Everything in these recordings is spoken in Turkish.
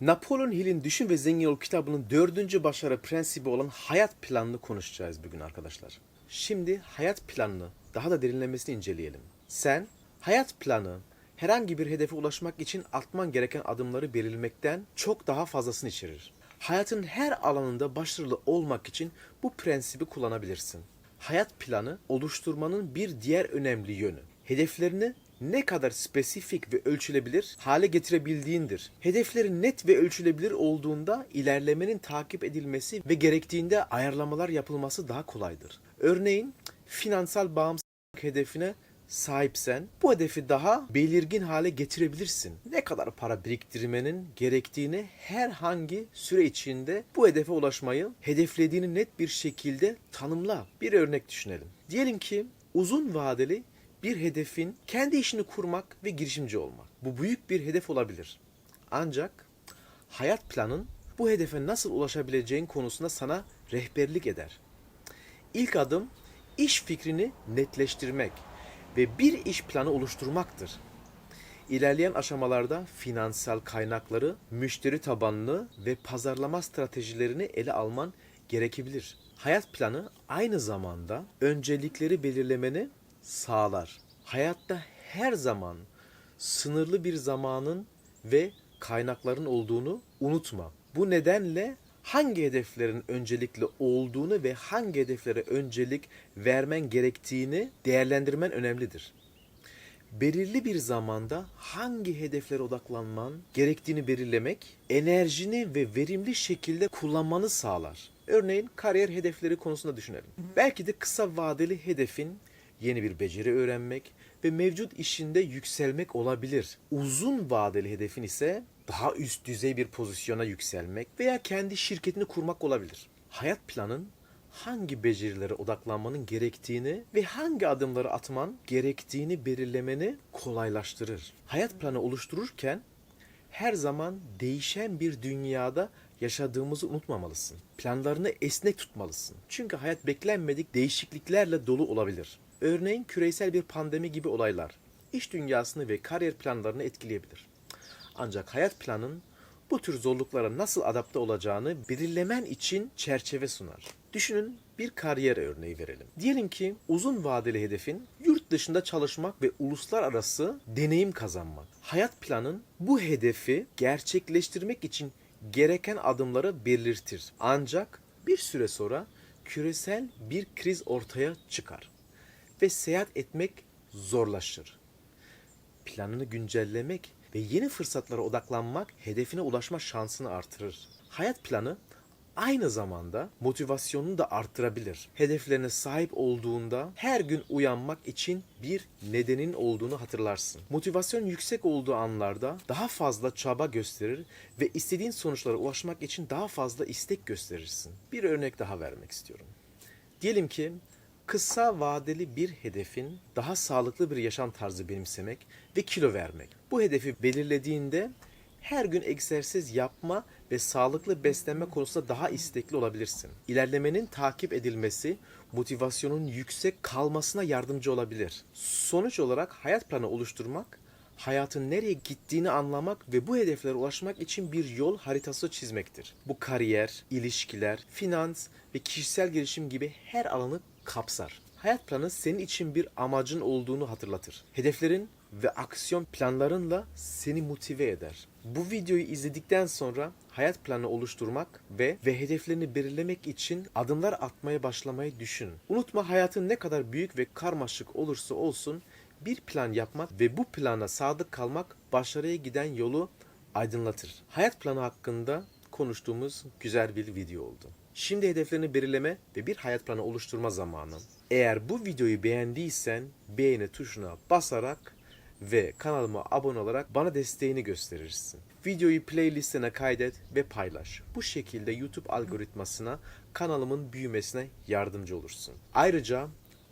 Napolyon Hill'in Düşün ve Zengin Ol kitabının dördüncü başarı prensibi olan hayat planını konuşacağız bugün arkadaşlar. Şimdi hayat planını daha da derinlemesine inceleyelim. Sen hayat planı herhangi bir hedefe ulaşmak için atman gereken adımları belirlemekten çok daha fazlasını içerir. Hayatın her alanında başarılı olmak için bu prensibi kullanabilirsin. Hayat planı oluşturmanın bir diğer önemli yönü. Hedeflerini ne kadar spesifik ve ölçülebilir hale getirebildiğindir. Hedeflerin net ve ölçülebilir olduğunda ilerlemenin takip edilmesi ve gerektiğinde ayarlamalar yapılması daha kolaydır. Örneğin finansal bağımsızlık hedefine sahipsen bu hedefi daha belirgin hale getirebilirsin. Ne kadar para biriktirmenin gerektiğini herhangi süre içinde bu hedefe ulaşmayı hedeflediğini net bir şekilde tanımla. Bir örnek düşünelim. Diyelim ki uzun vadeli bir hedefin kendi işini kurmak ve girişimci olmak. Bu büyük bir hedef olabilir. Ancak hayat planın bu hedefe nasıl ulaşabileceğin konusunda sana rehberlik eder. İlk adım iş fikrini netleştirmek ve bir iş planı oluşturmaktır. İlerleyen aşamalarda finansal kaynakları, müşteri tabanını ve pazarlama stratejilerini ele alman gerekebilir. Hayat planı aynı zamanda öncelikleri belirlemeni sağlar. Hayatta her zaman sınırlı bir zamanın ve kaynakların olduğunu unutma. Bu nedenle hangi hedeflerin öncelikli olduğunu ve hangi hedeflere öncelik vermen gerektiğini değerlendirmen önemlidir. Belirli bir zamanda hangi hedeflere odaklanman gerektiğini belirlemek, enerjini ve verimli şekilde kullanmanı sağlar. Örneğin kariyer hedefleri konusunda düşünelim. Belki de kısa vadeli hedefin yeni bir beceri öğrenmek ve mevcut işinde yükselmek olabilir. Uzun vadeli hedefin ise daha üst düzey bir pozisyona yükselmek veya kendi şirketini kurmak olabilir. Hayat planın hangi becerilere odaklanmanın gerektiğini ve hangi adımları atman gerektiğini belirlemeni kolaylaştırır. Hayat planı oluştururken her zaman değişen bir dünyada yaşadığımızı unutmamalısın. Planlarını esnek tutmalısın. Çünkü hayat beklenmedik değişikliklerle dolu olabilir. Örneğin küresel bir pandemi gibi olaylar iş dünyasını ve kariyer planlarını etkileyebilir. Ancak hayat planın bu tür zorluklara nasıl adapte olacağını belirlemen için çerçeve sunar. Düşünün bir kariyer örneği verelim. Diyelim ki uzun vadeli hedefin yurt dışında çalışmak ve uluslararası deneyim kazanmak. Hayat planın bu hedefi gerçekleştirmek için gereken adımları belirtir. Ancak bir süre sonra küresel bir kriz ortaya çıkar ve seyahat etmek zorlaşır. Planını güncellemek ve yeni fırsatlara odaklanmak hedefine ulaşma şansını artırır. Hayat planı aynı zamanda motivasyonunu da arttırabilir. Hedeflerine sahip olduğunda her gün uyanmak için bir nedenin olduğunu hatırlarsın. Motivasyon yüksek olduğu anlarda daha fazla çaba gösterir ve istediğin sonuçlara ulaşmak için daha fazla istek gösterirsin. Bir örnek daha vermek istiyorum. Diyelim ki kısa vadeli bir hedefin daha sağlıklı bir yaşam tarzı benimsemek ve kilo vermek. Bu hedefi belirlediğinde her gün egzersiz yapma ve sağlıklı beslenme konusunda daha istekli olabilirsin. İlerlemenin takip edilmesi motivasyonun yüksek kalmasına yardımcı olabilir. Sonuç olarak hayat planı oluşturmak hayatın nereye gittiğini anlamak ve bu hedeflere ulaşmak için bir yol haritası çizmektir. Bu kariyer, ilişkiler, finans ve kişisel gelişim gibi her alanı kapsar. Hayat planı senin için bir amacın olduğunu hatırlatır. Hedeflerin ve aksiyon planlarınla seni motive eder. Bu videoyu izledikten sonra hayat planı oluşturmak ve ve hedeflerini belirlemek için adımlar atmaya başlamayı düşün. Unutma hayatın ne kadar büyük ve karmaşık olursa olsun bir plan yapmak ve bu plana sadık kalmak başarıya giden yolu aydınlatır. Hayat planı hakkında konuştuğumuz güzel bir video oldu. Şimdi hedeflerini belirleme ve bir hayat planı oluşturma zamanı. Eğer bu videoyu beğendiysen beğeni tuşuna basarak ve kanalıma abone olarak bana desteğini gösterirsin. Videoyu playlistine kaydet ve paylaş. Bu şekilde YouTube algoritmasına kanalımın büyümesine yardımcı olursun. Ayrıca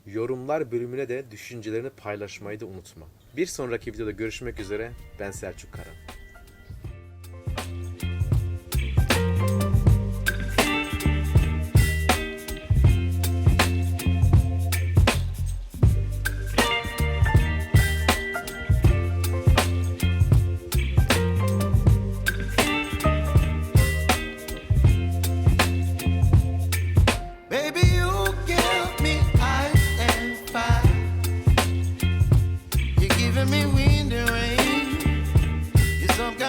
yorumlar bölümüne de düşüncelerini paylaşmayı da unutma. Bir sonraki videoda görüşmek üzere. Ben Selçuk Kara.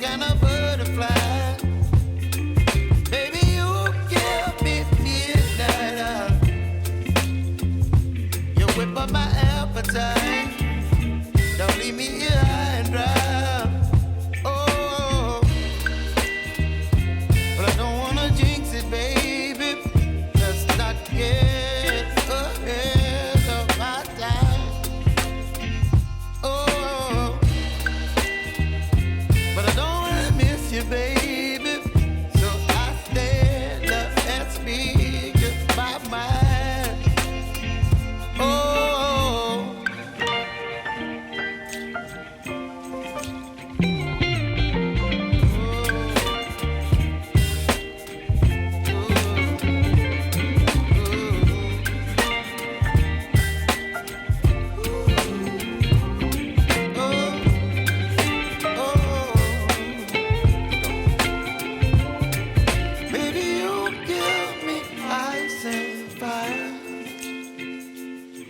kind of butterfly. Baby, you give me. You whip up my appetite. Don't leave me here.